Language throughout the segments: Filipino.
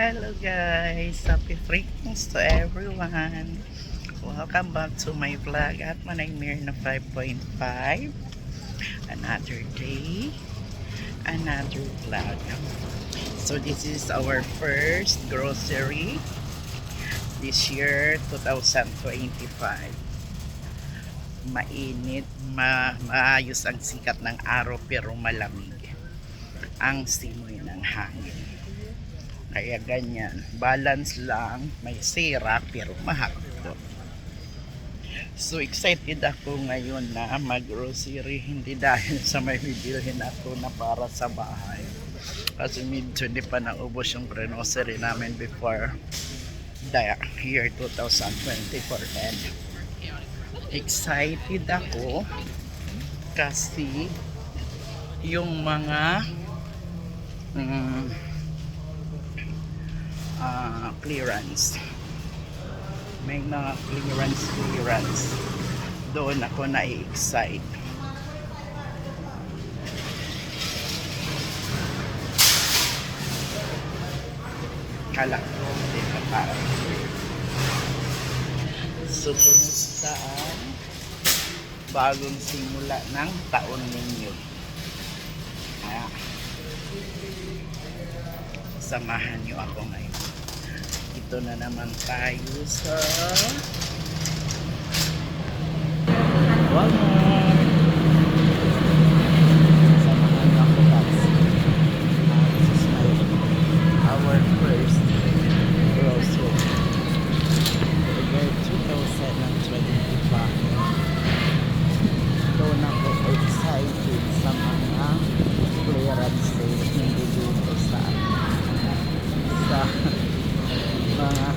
Hello guys! Happy freakings to everyone! Welcome back to my vlog at Manay Mirna 5.5 Another day, another vlog. So this is our first grocery this year 2025. Mainit, ma maayos ang sikat ng araw pero malamig ang simoy ng hangin. Kaya ganyan. Balance lang. May sira pero mahapdo. So excited ako ngayon na mag-grocery. Hindi dahil sa may bibilhin ako na para sa bahay. Kasi medyo hindi pa naubos yung grocery namin before the year 2024 end. Excited ako kasi yung mga mm, ah, clearance. May mga clearance clearance. Doon ako na-excite. Kala ko, hindi ka para. So, kumusta ang bagong simula ng taon ninyo? Ah, samahan niyo ako ngayon. Ito na naman tayo sa Walmart. Samahan niyo ako guys. Ah, this is my, our first grocery. For the year 2025. Doon ako excited sa mga clearance sale hindi dito sa sa mga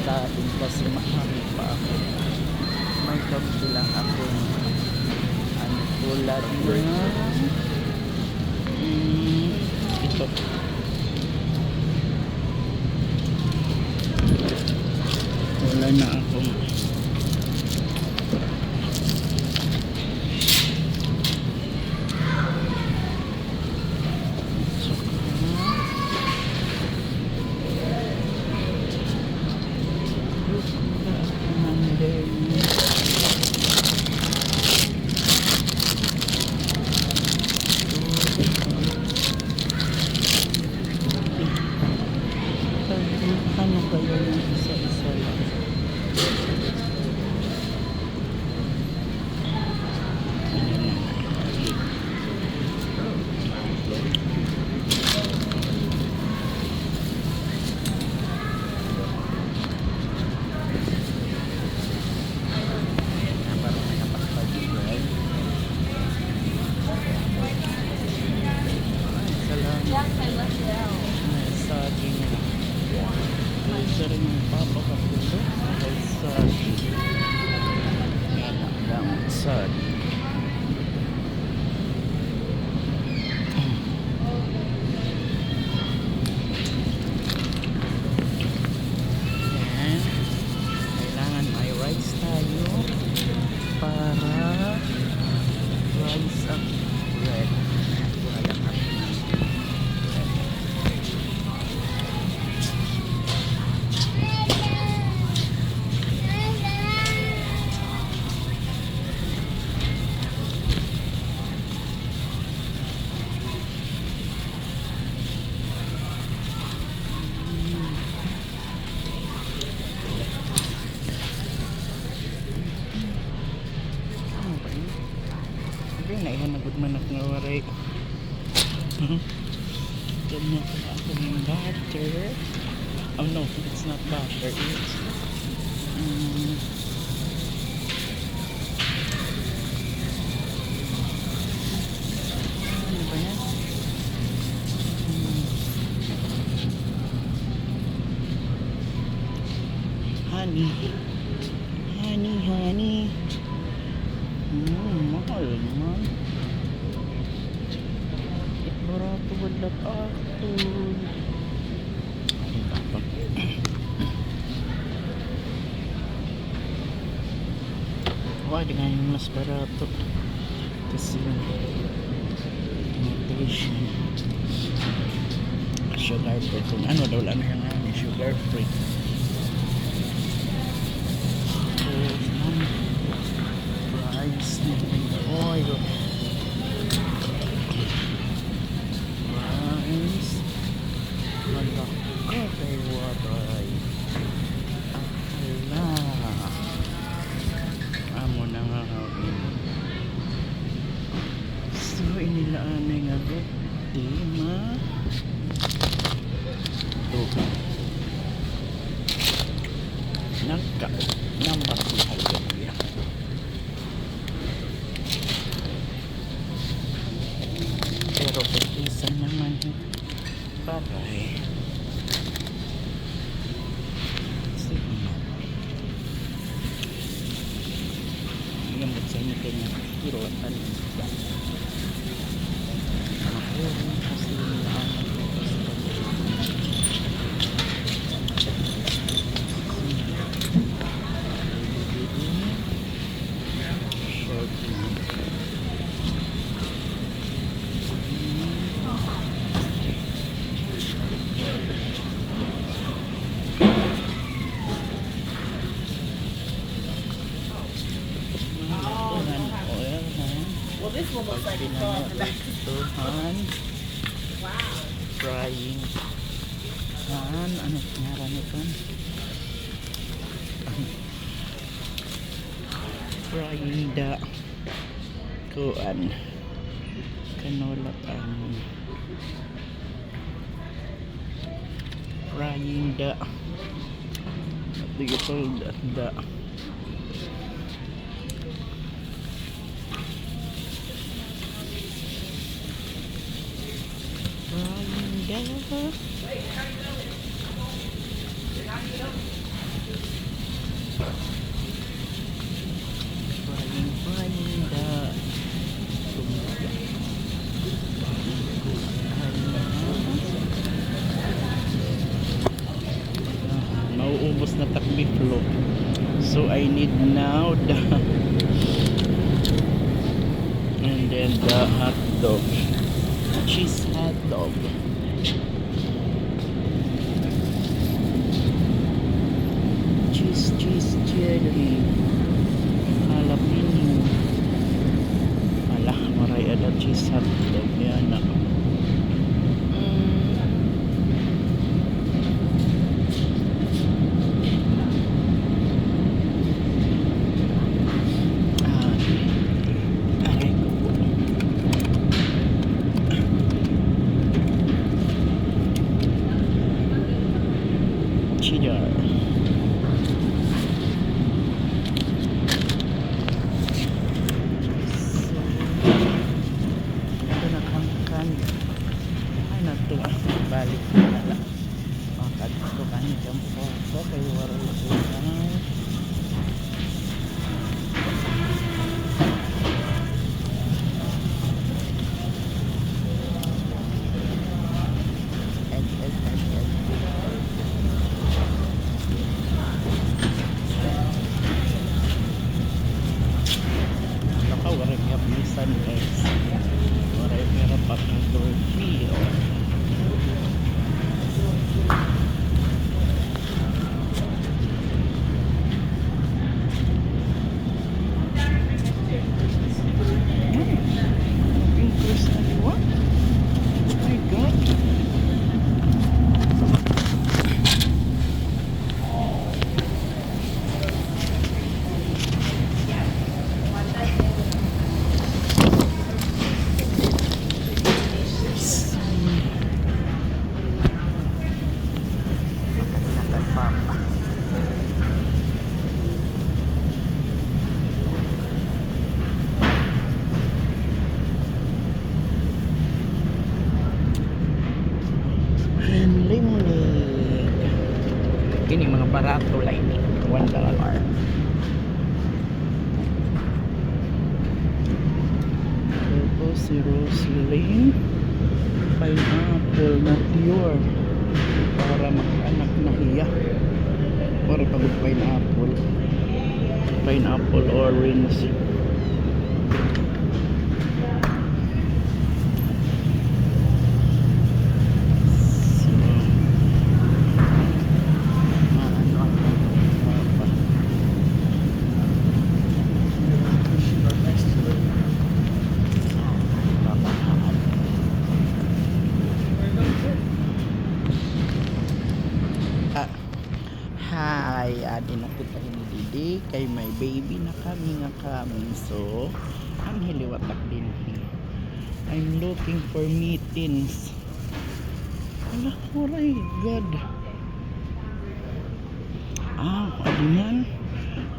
pagkain kasi mahal pa ako. May kaunti lang ako. Ano tulad ng mm, ito wala na akong Ano kaya yung isa-isa lang? Parang may napapag-drive. Ay, salamat. May saging na. May isa rin yung papakapulo. May saging. Yan ang saging. Yan. Kailangan may rice tayo para rice at Hindi, naihanagod man ako nga waray. Ganyan ko na ako ng butter. Oh no, it's not butter. It's... Um, that are food. Wah, dengan yang mas barato. Kesian. Motivation. Sugar free. Ano daw lang yung sugar free. Patay. Sige. Ang sa inyo kayo. Pero, ano? in the kuan. Canola tangon frying the what do you call that the frying the so I need now the and then the hot dog. Cheese hot dog. Cheese cheese jelly balik na lang. Makadto kami jump forward kay waro lang. pala pag pineapple. Pineapple orange. Imitation. daddy na kita ni Didi. Kay may baby na kami nga kami. So ang hiliwatak din. Hi. I'm looking for meetings. Ala oray god. Ah adi man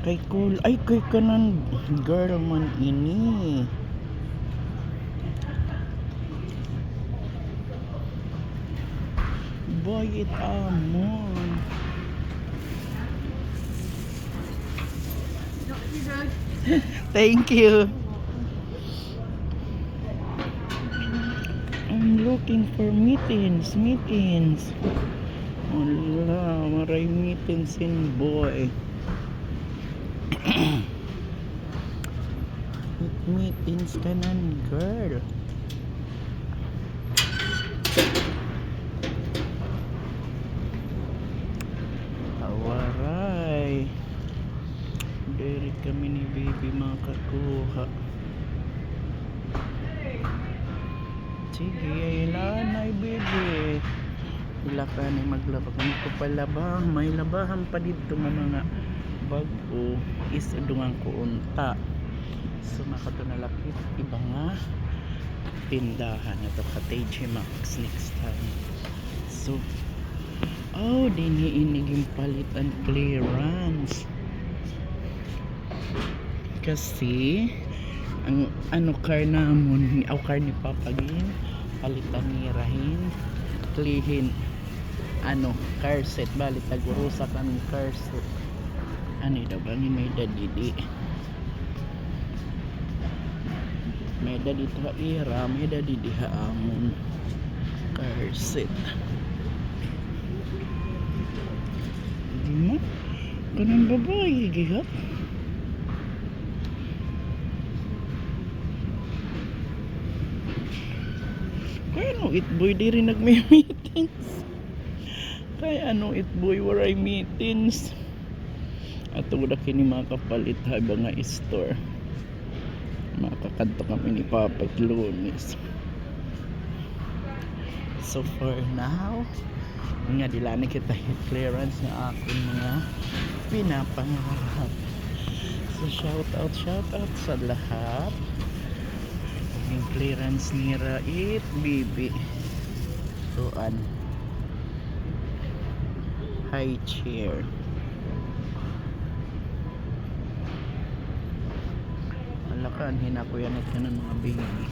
kay cool ay kay kanan girl man ini. Boy it amon Thank you. I'm looking for meetings, meetings. Wala, maray meetings in boy. meetings ka nan, girl. Dere kami ni baby makakuha. Sige, ilanay baby. Ila ka ni maglaba kami ko palaba. May labahan pa dito mga bago is dungang ko unta. So makato na lapit iba nga tindahan ito ka TJ Maxx next time. So Oh, diniiniging palit and clearance kasi ang ano car namon aw car ni papagin palitan ni Rahin. Klihin ano car set. Balik tagurusa kami car set. Ano daw ba ni may dadidi may dadidi ha ira may dadidi ha amon car set. Di mo? Kanang babae gihat Kaya ano, itboy di rin nagmay meetings. Kaya ano, itboy waray meetings. At wala kini mga kapalit habang nga store. Makakadto kami ni Papa Lunes. So for now, nga dila na kita clearance nga akong mga pinapangarap. So shout out, shout out sa lahat yung clearance ni Rait Bibi tuan high chair. Alakan hinakuyan at yan mga baby.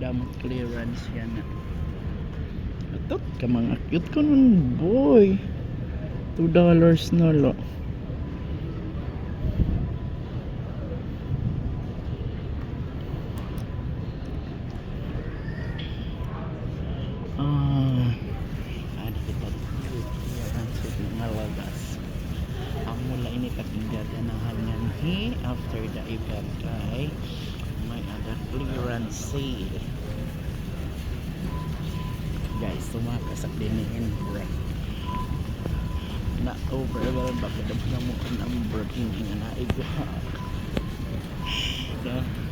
Damot clearance yan na. Atot ka mga cute ko nun boy. 2 dollars na lo Ah, ada kita clearance sa mga labas. Ang mula ini katinggada ng hangyan hi event kay may other clearance sale. Guys, tumakasak din ni break. Na overwhelmed ako daw na mo ang breaking na igwa. No?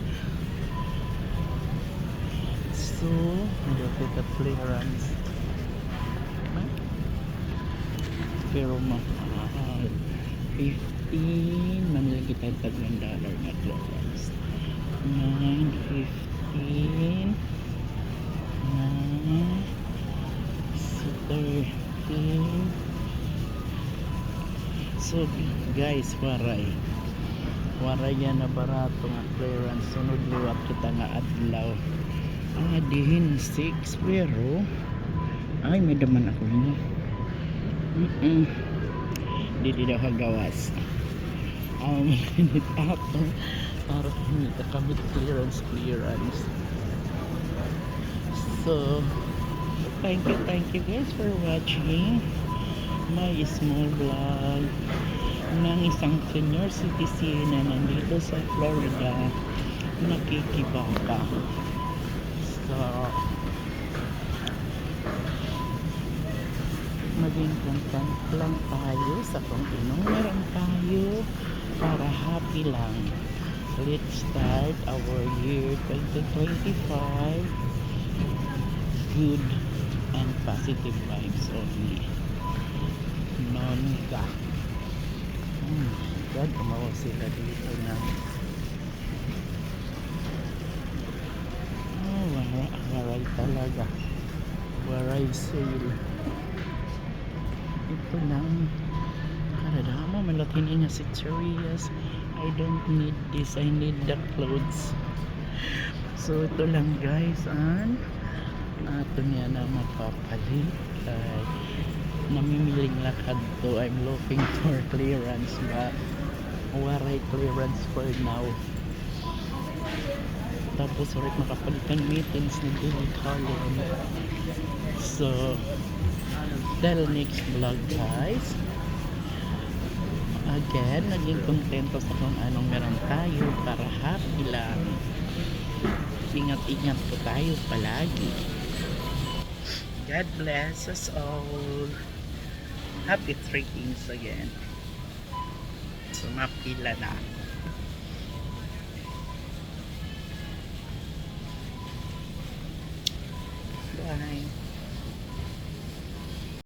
So, hindi kita clearance. Pero mahal. 15, manila kita ng dollar na clearance. 9, 15, 9, so 13. So, guys, waray. Waray yan na barato nga clearance. Sunod liwat kita nga adlaw. Ah, dihin 6 pero ay may daman ako yun mm -mm. di di daw kagawas um, minit ako para hindi kakabit clearance clearance. So thank you thank you guys for watching my small vlog ng isang senior citizen na nandito sa Florida nakikibangka So, maging content lang tayo sa kung anong meron tayo happy lang. Let's start our year 2025 good and positive vibes only. Nonga. Hmm, God, tumawa sila dito na. Oh, wala, waray talaga. Waray sale. Ito lang. Karada mo, malatin niya si Charias. I don't need this. I need the clothes. So, ito lang guys. An ato niya na mapapalit. Kay namimiling lakad to. I'm looking for clearance but waray clearance for now. Tapos ulit makapalitan meetings ni Billy Collin. So, till next vlog guys. Again, naging kontento sa kung anong meron tayo para happy lang. Ingat-ingat po tayo palagi. God bless us all. Happy three again. So, mapila na.